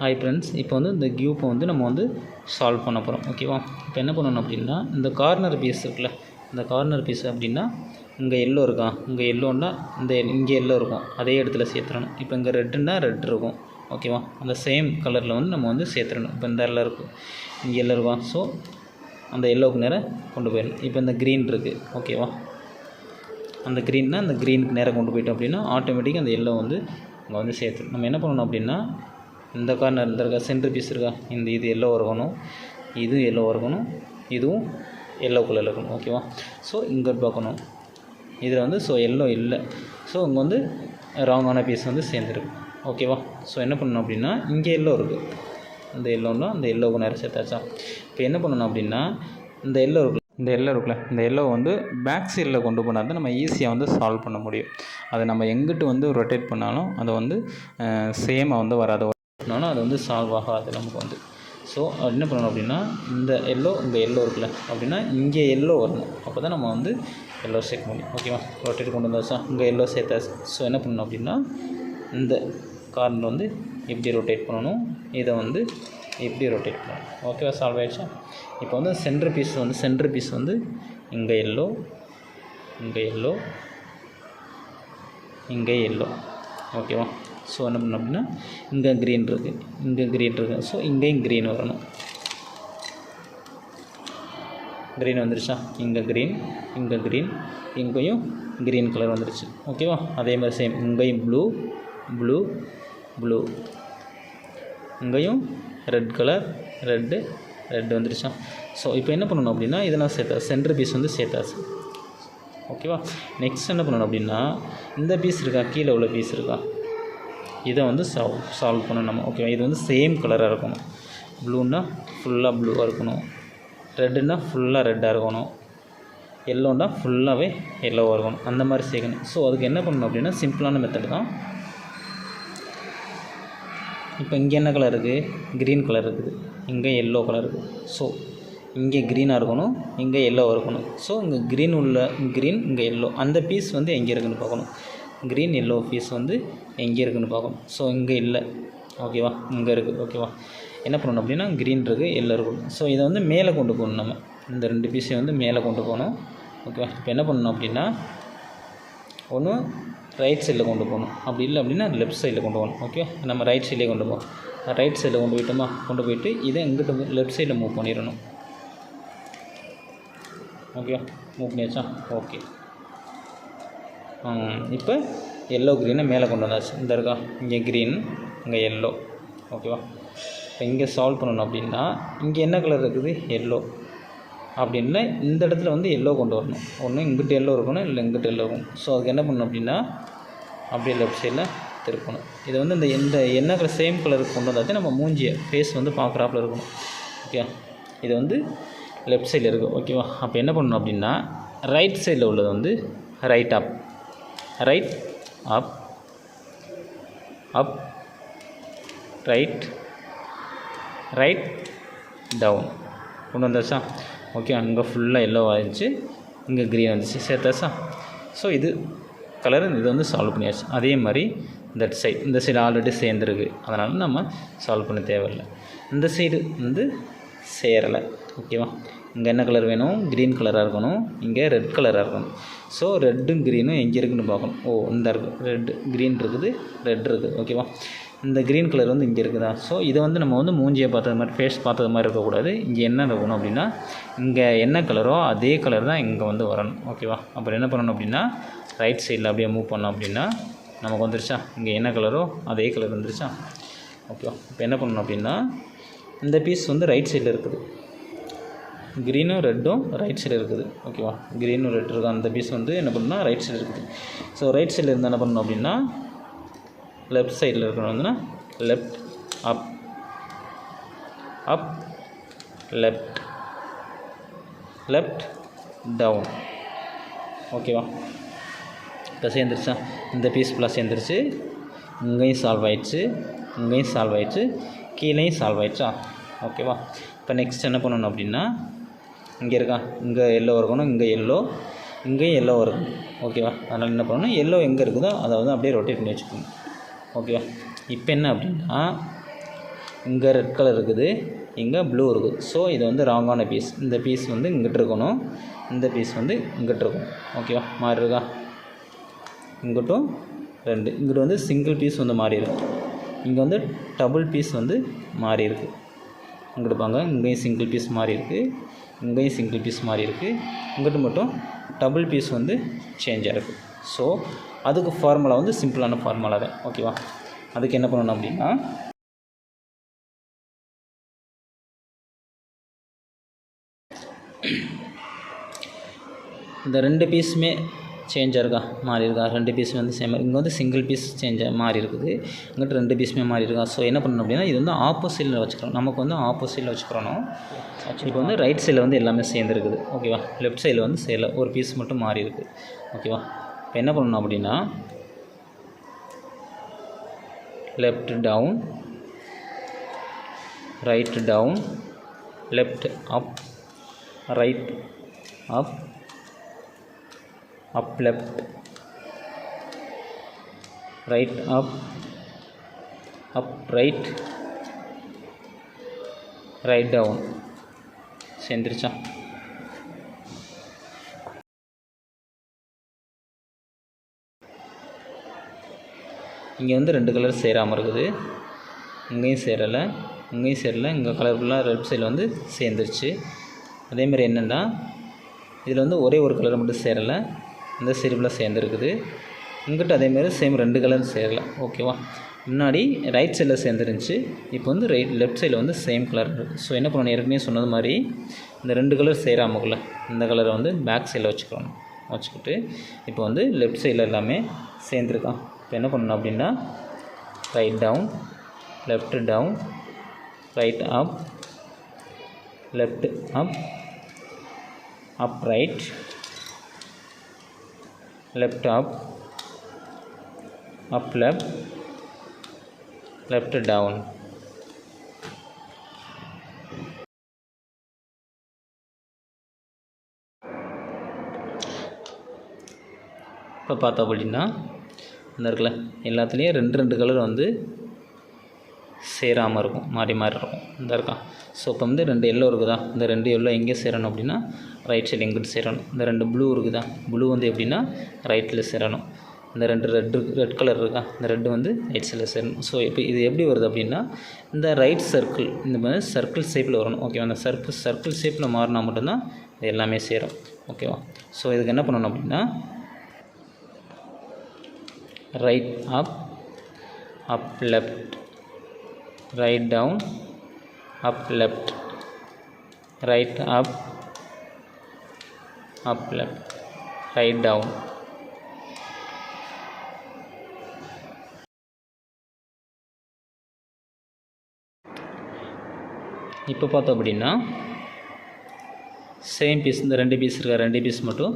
Hi friends இப்போ வந்து இந்த கியூப்பை வந்து நம்ம வந்து சால்வ் பண்ண போகிறோம் ஓகேவா இப்போ என்ன பண்ணணும் அப்படின்னா இந்த கார்னர் பீஸ் இருக்குல்ல இந்த கார்னர் பீஸ் அப்படின்னா இங்கே எல்லோ இருக்கா? இங்கே எல்லோன்னா இந்த இங்கே எல்லோ இருக்கும். அதே இடத்துல சேர்த்துறணும் இப்போ இங்கே ரெட்டுன்னா ரெட் இருக்கும் ஓகேவா அந்த சேம் கலரில் வந்து நம்ம வந்து சேர்த்துடணும். இப்போ இந்த எல்லாம் இருக்கும் இங்கே எல்லோ இருக்கும் ஸோ அந்த எல்லோவுக்கு நேராக கொண்டு போயிடணும். இப்போ இந்த க்ரீன் இருக்குது ஓகேவா அந்த க்ரீன்னா அந்த க்ரீனுக்கு நேராக கொண்டு போயிட்டோம் அப்படின்னா ஆட்டோமேட்டிக்காக அந்த எல்லோ வந்து அங்கே வந்து சேர்த்து நம்ம என்ன பண்ணணும் அப்படின்னா இந்த கார்னர் இந்த இருக்கா பீஸ் இருக்கா? இந்த இது எல்லோ இருக்கணும் இதுவும் எல்லோ இருக்கணும் இதுவும் எல்லோ கலரில் இருக்கணும் ஓகேவா ஸோ இங்கே பார்க்கணும். இதில் வந்து ஸோ எல்லோ இல்லை. ஸோ இங்கே வந்து ராங்கான பீஸ் வந்து சேர்ந்துருக்கு ஓகேவா ஸோ என்ன பண்ணணும் அப்படின்னா இங்கே எல்லோ இருக்குது இந்த எல்லோன்னா அந்த எல்லோவுக்கு நேரம் சேர்த்தாச்சா? இப்போ என்ன பண்ணணும் அப்படின்னா இந்த எல்லோ இருக்குல்ல இந்த எல்லோ இருக்குல்ல இந்த எல்லோ வந்து பேக் சைடில் கொண்டு போனால் தான் நம்ம ஈஸியாக வந்து சால்வ் பண்ண முடியும். அதை நம்ம எங்கிட்டு வந்து ரொட்டேட் பண்ணாலும் அதை வந்து சேமாக வந்து வராது. பண்ணோன்னா அது வந்து சால்வ் ஆகாது நமக்கு வந்து. ஸோ என்ன பண்ணணும் அப்படின்னா இந்த எல்லோ இந்த எல்லோ இருக்குல்ல அப்படின்னா இங்கே எல்லோ வரணும். அப்போ தான் நம்ம வந்து எல்லோ சேர்க்க முடியும். ஓகேவா ரொட்டேட் கொண்டு வந்தாச்சா இங்கே எல்லோ சேர்த்தாச்சு ஸோ என்ன பண்ணணும் அப்படின்னா இந்த கார்னர் வந்து எப்படி ரொட்டேட் பண்ணணும்? இதை வந்து எப்படி ரொட்டேட் பண்ணணும்? ஓகேவா சால்வ் ஆகிடுச்சா இப்போ வந்து சென்டர் பீஸ் வந்து சென்டர் பீஸ் வந்து இங்கே எல்லோ இங்கே எல்லோ இங்கே எல்லோ ஓகேவா ஸோ என்ன பண்ணணும் அப்படின்னா இங்கே க்ரீன் இருக்குது இங்கே க்ரீன் இருக்குது ஸோ இங்கேயும் க்ரீன் வரணும். க்ரீன் வந்துருச்சா? இங்கே க்ரீன் இங்கே க்ரீன் இங்கேயும் க்ரீன் கலர் வந்துருச்சு. ஓகேவா அதே மாதிரி சேம் இங்கேயும் ப்ளூ ப்ளூ ப்ளூ இங்கேயும் ரெட் கலர் ரெட்டு ரெட் வந்துருச்சா? ஸோ இப்போ என்ன பண்ணணும் அப்படின்னா இதெல்லாம் சேர்த்தா சென்டர் பீஸ் வந்து சேர்த்தாச்சு. ஓகேவா நெக்ஸ்ட் என்ன பண்ணணும் அப்படின்னா இந்த பீஸ் இருக்கா? கீழே உள்ள பீஸ் இருக்கா? இதை வந்து சால்வ் சால்வ் பண்ணணும் நம்ம. ஓகேவா இது வந்து சேம் கலராக இருக்கணும். ப்ளூன்னா ஃபுல்லாக ப்ளூவாக இருக்கணும். ரெட்டுன்னா ஃபுல்லாக ரெட்டாக இருக்கணும். எல்லோன்னா ஃபுல்லாகவே எல்லோவாக இருக்கணும். அந்த மாதிரி சேர்க்கணும். ஸோ அதுக்கு என்ன பண்ணணும் அப்படின்னா சிம்பிளான மெத்தட் தான். இப்போ இங்கே என்ன கலர் இருக்குது க்ரீன் கலர் இருக்குது. இங்கே எல்லோ கலர் இருக்குது. ஸோ இங்கே க்ரீனாக இருக்கணும். இங்கே எல்லோவாக இருக்கணும். ஸோ இங்கே க்ரீன் உள்ள க்ரீன் இங்கே எல்லோ அந்த பீஸ் வந்து எங்கே இருக்குதுன்னு பார்க்கணும். க்ரீன் எல்லோ பீஸ் வந்து எங்கே இருக்குதுன்னு பார்க்கணும். ஸோ இங்கே இல்லை. ஓகேவா இங்கே இருக்குது ஓகேவா என்ன பண்ணணும் அப்படின்னா க்ரீன் இருக்குது எல்லோ இருக்கணும் ஸோ இதை வந்து மேலே கொண்டு போகணும் நம்ம. இந்த ரெண்டு பீஸையும் வந்து மேலே கொண்டு போகணும். ஓகேவா இப்போ என்ன பண்ணணும் அப்படின்னா ஒன்று ரைட் சைடில் கொண்டு போகணும். அப்படி இல்லை அப்படின்னா லெஃப்ட் சைடில் கொண்டு போகணும். ஓகே நம்ம ரைட் சைட்லேயே கொண்டு போகணும். ரைட் சைடில் கொண்டு போயிட்டோமா? கொண்டு போயிட்டு இதை எங்கிட்ட லெஃப்ட் சைடில் மூவ் பண்ணிடணும். ஓகே மூவ் பண்ணியாச்சா? ஓகே இப்போ எல்லோ க்ரீனை மேலே கொண்டு வந்தாச்சு. இந்த இருக்கா? இங்கே க்ரீன் இங்கே எல்லோ ஓகேவா இப்போ இங்கே சால்வ் பண்ணணும் அப்படின்னா இங்கே என்ன கலர் இருக்குது? எல்லோ அப்படின்னா இந்த இடத்துல வந்து எல்லோ கொண்டு வரணும். ஒன்று இங்கிட்ட எல்லோ இருக்கணும் இல்லை இங்கிட்ட எல்லோ இருக்கணும். ஸோ அதுக்கு என்ன பண்ணணும் அப்படின்னா அப்படியே லெஃப்ட் சைடில் திருப்பணும். இது வந்து இந்த எந்த என்ன கலர் சேம் கலருக்கு கொண்டு வந்தாச்சு நம்ம மூஞ்சியை ஃபேஸ் வந்து பார்க்குறாப்புல இருக்கணும். ஓகே இது வந்து லெஃப்ட் சைடில் இருக்குது ஓகேவா அப்போ என்ன பண்ணணும் அப்படின்னா ரைட் சைடில் உள்ளது வந்து right up right up up right right down கொண்டு வந்தாச்சா? ஓகே அங்கே ஃபுல்லாக எல்லோ ஆயிடுச்சு இங்கே க்ரீன் வந்துச்சு. சேர்த்தாச்சா? ஸோ இது கலர் இது வந்து சால்வ் பண்ணியாச்சு. அதே மாதிரி தட் சைடு இந்த சைடு ஆல்ரெடி சேர்ந்துருக்கு. அதனால் நம்ம சால்வ் பண்ண தேவையில்லை. இந்த சைடு வந்து சேரலை. ஓகேவா இங்கே என்ன கலர் வேணும்? க்ரீன் கலராக இருக்கணும். இங்கே ரெட் கலராக இருக்கணும். ஸோ ரெட்டும் க்ரீனும் எங்கே இருக்குன்னு பார்க்கணும். ஓ இந்த இருக்குது ரெட் க்ரீன் இருக்குது ரெட் இருக்குது. ஓகேவா இந்த க்ரீன் கலர் வந்து இங்கே இருக்குதா? ஸோ இதை வந்து நம்ம வந்து மூஞ்சியை பார்த்தது மாதிரி ஃபேஸ் பார்த்தது மாதிரி இருக்கக்கூடாது. இங்கே என்ன இருக்கணும் அப்படின்னா இங்கே என்ன கலரோ அதே கலர் தான் இங்கே வந்து வரணும். ஓகேவா அப்புறம் என்ன பண்ணணும் அப்படின்னா ரைட் சைடில் அப்படியே மூவ் பண்ணோம் அப்படின்னா நமக்கு வந்துருச்சா? இங்கே என்ன கலரோ அதே கலர் வந்துருச்சா? ஓகேவா இப்போ என்ன பண்ணணும் அப்படின்னா இந்த பீஸ் வந்து ரைட் சைடில் இருக்குது. க்ரீனும் ரெட்டும் ரைட் சைடு இருக்குது. ஓகேவா க்ரீனும் ரெட் இருக்கும் அந்த பீஸ் வந்து என்ன பண்ணுன்னா ரைட் சைடு இருக்குது. ஸோ ரைட் சைடில் இருந்தால் என்ன பண்ணணும் அப்படின்னா லெஃப்ட் சைடில் இருக்கணும் வந்துன்னா left up up left left down ஓகேவா இப்போ சேர்ந்துருச்சா? இந்த பீஸ் ஃபுல்லாக சேர்ந்துருச்சு. இங்கேயும் சால்வ் ஆயிடுச்சு. இங்கேயும் சால்வ் ஆயிடுச்சு. கீழேயும் சால்வ் ஆயிடுச்சா? ஓகேவா இப்போ நெக்ஸ்ட் என்ன பண்ணணும் அப்படின்னா இங்கே இருக்கா? இங்கே எல்லோ இருக்கணும் இங்கே எல்லோ இங்கேயும் எல்லோ இருக்கும். ஓகேவா அதனால் என்ன பண்ணணும்? எல்லோ எங்கே இருக்குதோ அதை வந்து அப்படியே ரொட்டேட் பண்ணி வச்சுக்கணும். ஓகேவா இப்போ என்ன அப்படின்னா இங்கே ரெட் கலர் இருக்குது இங்கே ப்ளூ இருக்குது. ஸோ இது வந்து ராங்கான பீஸ் இந்த பீஸ் வந்து இங்கிட்டு இருக்கணும். இந்த பீஸ் வந்து இங்கிட்டு இருக்கணும். ஓகேவா மாறி இருக்கா? இங்கிட்டும் ரெண்டு. இங்கிட்டு வந்து சிங்கிள் பீஸ் வந்து மாறி இருக்கு. இங்கே வந்து டபுள் பீஸ் வந்து மாறி இருக்குது இங்கிட்டு பாங்க இங்கேயும் சிங்கிள் பீஸ் மாறி இருக்குது இங்கேயும் சிங்கிள் பீஸ் மாதிரி இருக்குது இங்கிட்டு மட்டும் டபுள் பீஸ் வந்து சேஞ்சாக இருக்குது ஸோ அதுக்கு ஃபார்முலா வந்து சிம்பிளான ஃபார்முலா தான். ஓகேவா அதுக்கு என்ன பண்ணணும் அப்படின்னா இந்த ரெண்டு பீஸுமே சேஞ்சாக இருக்கா மாறி இருக்கா ரெண்டு பீஸ் வந்து சேம் இங்கே வந்து சிங்கிள் பீஸ் சேஞ்சாக மாறி இருக்குது இங்கிட்ட ரெண்டு பீஸுமே மாறி இருக்கா ஸோ என்ன பண்ணணும் அப்படின்னா இது வந்து ஆப்போசிட்டில் வச்சுக்கிறோம் நமக்கு வந்து ஆப்போசிட்டில் வச்சுக்கிறோம் இப்போ வந்து ரைட் சைடில் வந்து எல்லாமே சேர்ந்துருக்குது. ஓகேவா லெஃப்ட் சைடில் வந்து சேல ஒரு பீஸ் மட்டும் மாறி இருக்குது ஓகேவா இப்போ என்ன பண்ணணும் அப்படின்னா left down right down left up right up up left. Right up. Up right. Right down. சேர்ந்துருச்சா? இங்கே வந்து ரெண்டு கலர் சேராமல் இருக்குது. இங்கேயும் சேரலை. இங்கேயும் சேரலை. இங்கே கலர்ஃபுல்லாக லெஃப்ட் சைடில் வந்து சேர்ந்துருச்சு. அதேமாதிரி என்னென்னா இதில் வந்து ஒரே ஒரு கலர் மட்டும் சேரலை. இந்த சிரிப்பில் சேர்ந்துருக்குது. இங்கிட்ட அதேமாரி சேம் ரெண்டு கலர் சேரலாம் ஓகேவா முன்னாடி ரைட் சைடில் சேர்ந்துருந்துச்சு. இப்போ வந்து ரைட் லெஃப்ட் சைடில் வந்து சேம் கலர் இருக்குது ஸோ என்ன பண்ணணும்? ஏற்கனவே சொன்னது மாதிரி இந்த ரெண்டு கலர் சேராமக்குள்ள இந்த கலரை வந்து பேக் சைடில் வச்சுக்கணும். வச்சுக்கிட்டு இப்போ வந்து லெஃப்ட் சைடில் எல்லாமே சேர்ந்துருக்கான். இப்போ என்ன பண்ணணும் அப்படின்னா right down left down right up left up up right left up up left left down. இப்போ பார்த்தோம் அப்படின்னா இந்த இருக்குல்ல எல்லாத்துலேயும் ரெண்டு ரெண்டு கலர் வந்து சேராமல் இருக்கும் மாறி மாறி இருக்கும். இந்த இருக்கான் ஸோ இப்போ வந்து ரெண்டு எல்லோ இருக்குதா? இந்த ரெண்டு எல்லோ எங்கே சேரணும் அப்படின்னா ரைட் சைடு எங்கிட்டு சேரணும். இந்த ரெண்டு ப்ளூ இருக்குதா? ப்ளூ வந்து எப்படின்னா ரைட்டில் சேரணும். இந்த ரெண்டு ரெட் ரெட் கலர் இருக்கா? இந்த ரெட்டு வந்து ரைட் சைடில் சேரணும். ஸோ இப்போ இது எப்படி வருது அப்படின்னா இந்த ரைட் சர்க்கிள் இந்த மாதிரி சர்க்கிள் ஷேப்பில் வரணும். ஓகேவா அந்த சர்க்கிள் சர்க்கிள் ஷேப்பில் மாறினா மட்டும்தான் இது எல்லாமே சேரும். ஓகேவா ஸோ இதுக்கு என்ன பண்ணணும் அப்படின்னா right up up left right down up left. Right up. Up left. Right down. இப்போ பார்த்தோம் அப்படின்னா சேம் பீஸ் இந்த ரெண்டு பீஸ் இருக்கா ரெண்டு பீஸ் மட்டும்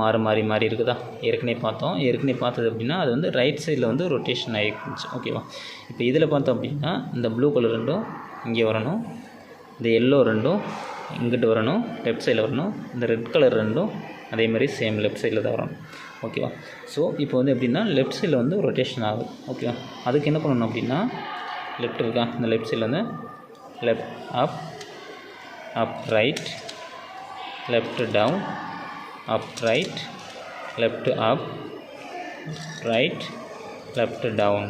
மாறி மாறி மாறி இருக்குதா? ஏற்கனவே பார்த்தோம். ஏற்கனவே பார்த்தது அப்படின்னா அது வந்து ரைட் சைடில் வந்து ரொட்டேஷன் ஆகிருந்துச்சு ஓகேவா இப்போ இதில் பார்த்தோம் அப்படின்னா இந்த ப்ளூ கலர் ரெண்டும் இங்கே வரணும். இந்த எல்லோ ரெண்டும் இங்கிட்டு வரணும். லெஃப்ட் சைடில் வரணும். இந்த ரெட் கலர் ரெண்டும் அதே மாதிரி சேம் லெஃப்ட் சைடில் தான் வரணும். ஓகேவா ஸோ இப்போ வந்து எப்படின்னா லெஃப்ட் சைடில் வந்து ரொட்டேஷன் ஆகுது. ஓகேவா அதுக்கு என்ன பண்ணணும் அப்படின்னா லெஃப்ட் இருக்கா? இந்த லெஃப்ட் சைடில் வந்து left up up right left down up right left up right left down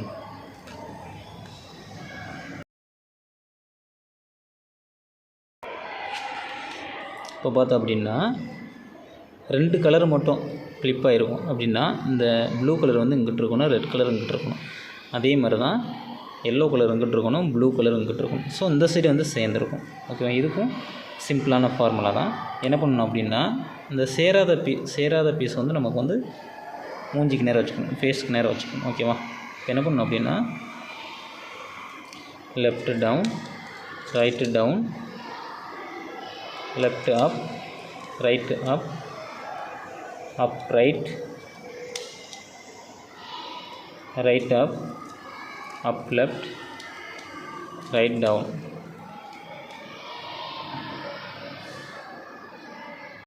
இப்போ பார்த்தோம் அப்படின்னா ரெண்டு கலர் மட்டும் ஃப்ளிப் ஆகிருக்கும் அப்படின்னா இந்த ப்ளூ கலர் வந்து இங்கிட்டு இருக்கணும் ரெட் கலர் இங்கிட்டு இருக்கணும். அதே மாதிரி தான் எல்லோ கலர் இங்கிட்டு இருக்கணும் ப்ளூ கலர் இங்கிட்டு இருக்கணும். ஸோ இந்த சைடு வந்து சேர்ந்துருக்கும். ஓகேவா இதுக்கும் சிம்பிளான ஃபார்முலா தான். என்ன பண்ணணும் அப்படின்னா இந்த சேராத பீ சேராத பீஸ் வந்து நமக்கு வந்து மூஞ்சிக்கு நேரம் வச்சுக்கணும் ஃபேஸ்க்கு நேரம் வச்சுக்கணும். ஓகேவா இப்போ என்ன பண்ணணும் அப்படின்னா left down right down left up right up up right right up up left right down